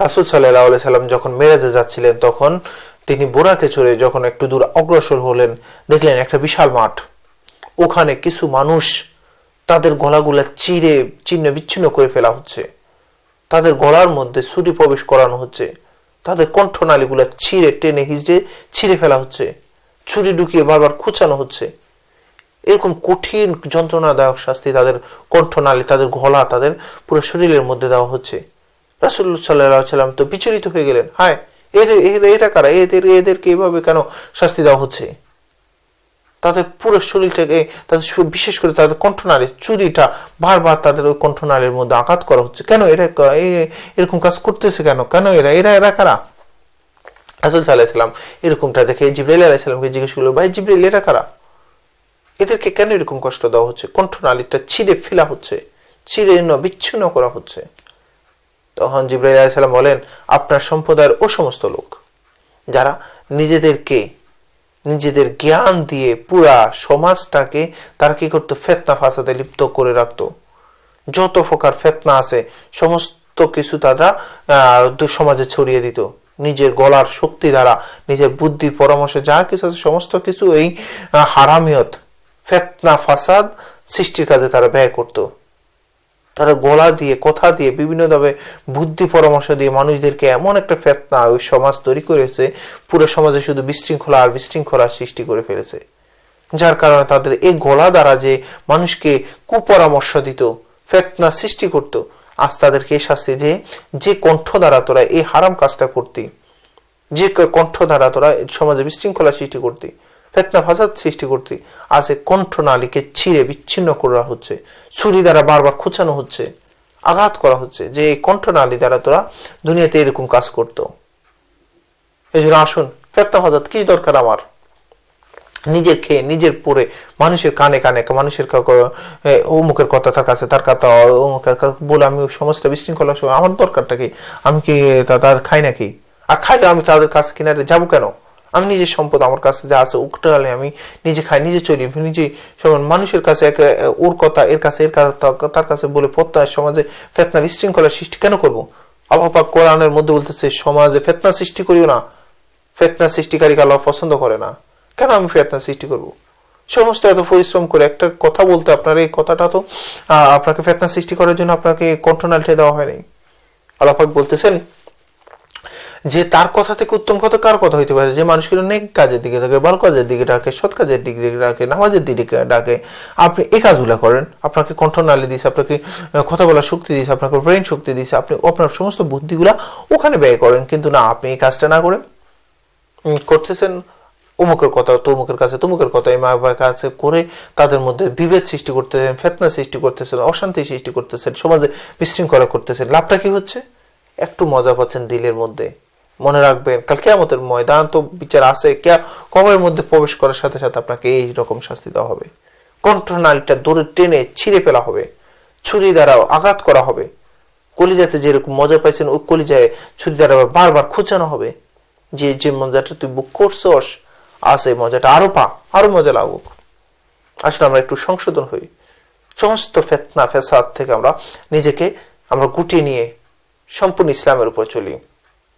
রাসুল সাল্লাহ সাল্লাম যখন মেরাজে যাচ্ছিলেন, তখন তিনি বোরাকে চড়ে যখন একটু দূর অগ্রসর হলেন, দেখলেন একটা বিশাল মাঠ। ওখানে কিছু মানুষ তাদের গলাগুলা চিরে চিহ্ন বিচ্ছিন্ন করে ফেলা হচ্ছে। তাদের গলার মধ্যে ছুরি প্রবেশ করানো হচ্ছে। তাদের কণ্ঠনালীগুলা ছিঁড়ে টেনে হিজড়ে ছিঁড়ে ফেলা হচ্ছে। ছুরি ঢুকিয়ে বারবার খুঁচানো হচ্ছে। এরকম কঠিন যন্ত্রণাদায়ক শাস্তি তাদের কণ্ঠনালী, তাদের গলা, তাদের পুরো শরীরের মধ্যে দেওয়া হচ্ছে। রাসুল সাল্লাহ সাল্লাম তো বিচলিত হয়ে গেলেন। হায়, এদের, এরা- কারা? এদের, এদেরকে এইভাবে কেন শাস্তি দেওয়া হচ্ছে? তাদের পুরো শরীরটাকে, তাদের বিশেষ করে তাদের কণ্ঠনালী চুরিটা বারবার তাদের ওই কণ্ঠনালীর মধ্যে আঘাত করা হচ্ছে। কেন এরা এরকম কাজ করতেছে কেন? কেন এরা এরা এরা কারা? আসল সাল্লাহাম এরকমটা দেখে জিব্রাইল আলাইসাল্লামকে জিজ্ঞেস করল, ভাই, জিব্রাইল, এরা কারা? এদেরকে কেন এরকম কষ্ট দেওয়া হচ্ছে? কণ্ঠনালীটা ছিঁড়ে ফেলা হচ্ছে, ছিঁড়ে বিচ্ছিন্ন করা হচ্ছে? তখন জিব্রাইল আলাইসাল্লাম বলেন, আপনার সম্প্রদায়ের ও সমস্ত লোক, যারা নিজেদেরকে, নিজেদের জ্ঞান দিয়ে পুরা সমাজটাকে তারা কি করতো? ফেতনা ফাসাদে লিপ্ত করে রাখতো। যত প্রকার ফেতনা আছে, সমস্ত কিছু তারা সমাজে ছড়িয়ে দিত। নিজের গলার শক্তি দ্বারা, নিজের বুদ্ধি পরামর্শ যা কিছু আছে, সমস্ত কিছু এই হারামিয়ত, ফেতনা ফাসাদ সৃষ্টির কাজে তারা ব্যয় করতো। তারা গলা দিয়ে, কথা দিয়ে বিভিন্নভাবে বুদ্ধি পরামর্শ দিয়ে মানুষদেরকে এমন একটা ফেতনা ওই সমাজ তৈরি করেছে, পুরো সমাজে শুধু বিশৃঙ্খলা আর বিশৃঙ্খলা সৃষ্টি করে ফেলেছে। যার কারণে তাদের এই গলা দ্বারা যে মানুষকে কুপরামর্শ দিত, ফেতনা সৃষ্টি করত, আজ তাদেরকে শাস্তি যে যে কণ্ঠ দ্বারা তোরা এই হারাম কাজটা করতি, যে কণ্ঠ দ্বারা তোরা সমাজে বিশৃঙ্খলা সৃষ্টি করতি। ফেতনা ফাসাদ সৃষ্টি করতি এই কণ্ঠনালীকে ছিঁড়ে বিচ্ছিন্ন করা হচ্ছে। ছুরি দ্বারা বারবার খুঁচানো হচ্ছে। আঘাত করা হচ্ছে যে এই কণ্ঠনালী দ্বারা তোরা দুনিয়াতে এরকম কাজ করতো। এই জন্য আসুন, ফেতনা ফাসাদ কি দরকার আমার? নিজের খেয়ে, নিজের পরে, মানুষের কানে কানে, মানুষের অমুকের কথা তার কাছে, তার কথা, অমুকের বলে আমি সমস্ত বিশৃঙ্খলা আমার দরকারটা কি? আমি কি তার খাই নাকি? আর খাইলে আমি তাদের কাছে কিনারে যাব কেন? আমি নিজের সম্পদ আমার কাছে যা আছে উঠতে আমি নিজে খাই, নিজে চলি, নিজে সমান মানুষের কাছে এক- ওর কথা, এর কাছে, এর তার কাছে বলে প্রত্যয় সমাজে ফেতনা বিশৃঙ্খলা সৃষ্টি কেন করব? পাক কোরআনের মধ্যে বলতেছে, সমাজে ফেতনা সৃষ্টি করিও না। ফেতনা সৃষ্টিকারীকে আল্লাহ পছন্দ করে না। কেন আমি ফেতনা সৃষ্টি করব? সমস্ত এত পরিশ্রম করে একটা কথা বলতে আপনার এই কথাটা তো আপনাকে ফেতনা সৃষ্টি করার জন্য আপনাকে কণ্ঠনালীটা দেওয়া হয়নি। আল্লাহাক বলতেছেন যে তার কথা থেকে উত্তম কথা কার কথা হইতে পারে? যে মানুষগুলো নেক কাজের দিকে থাকে ভালো কাজের দিকে ডাকে সৎ কাজের দিকে ডাকে নামাজের দিকে ডাকে আপনি এই কাজগুলো করেন আপনাকে কণ্ঠনালী দিয়েছে আপনাকে কথা বলার শক্তি দিয়েছে আপনাকে ব্রেন শক্তি দিয়েছে আপনি আপনার সমস্ত বুদ্ধিগুলা ওখানে ব্যয় করেন কিন্তু না আপনি এই কাজটা না করে। উম, করতেছেন অমুকের কথা তমুকের কাছে তমুকের কথা এই মা বাবার কাছে করে তাদের মধ্যে বিভেদ সৃষ্টি করতেছেন ফেতনা সৃষ্টি করতেছেন অশান্তি সৃষ্টি করতেছেন সমাজে বিশৃঙ্খলা করতেছেন। লাভটা কি হচ্ছে? একটু মজা পাচ্ছেন দিলের মধ্যে। মনে রাখবেন কাল কেয়ামতের ময়দান তো বিচার আছে। কে কবের মধ্যে প্রবেশ করার সাথে সাথে আপনাকে এই রকম শাস্তি দেওয়া হবে। কণ্ঠনালীটা দূরে টেনে ছিঁড়ে ফেলা হবে। ছুরি দ্বারা আঘাত করা হবে। কলিজাতে যেরকম মজা পাইছেন, ওই কলিজায় ছুরি দ্বারা বারবার খুঁচানো হবে। যে যে মজাটা তুই বুক করছস, আজ এই মজাটা আরও পা, আরও মজা লাগুক। আসলে আমরা একটু সংশোধন হই। সমস্ত ফেতনা ফেসাদ থেকে আমরা নিজেকে, আমরা গুটিয়ে নিয়ে সম্পূর্ণ ইসলামের উপর চলি।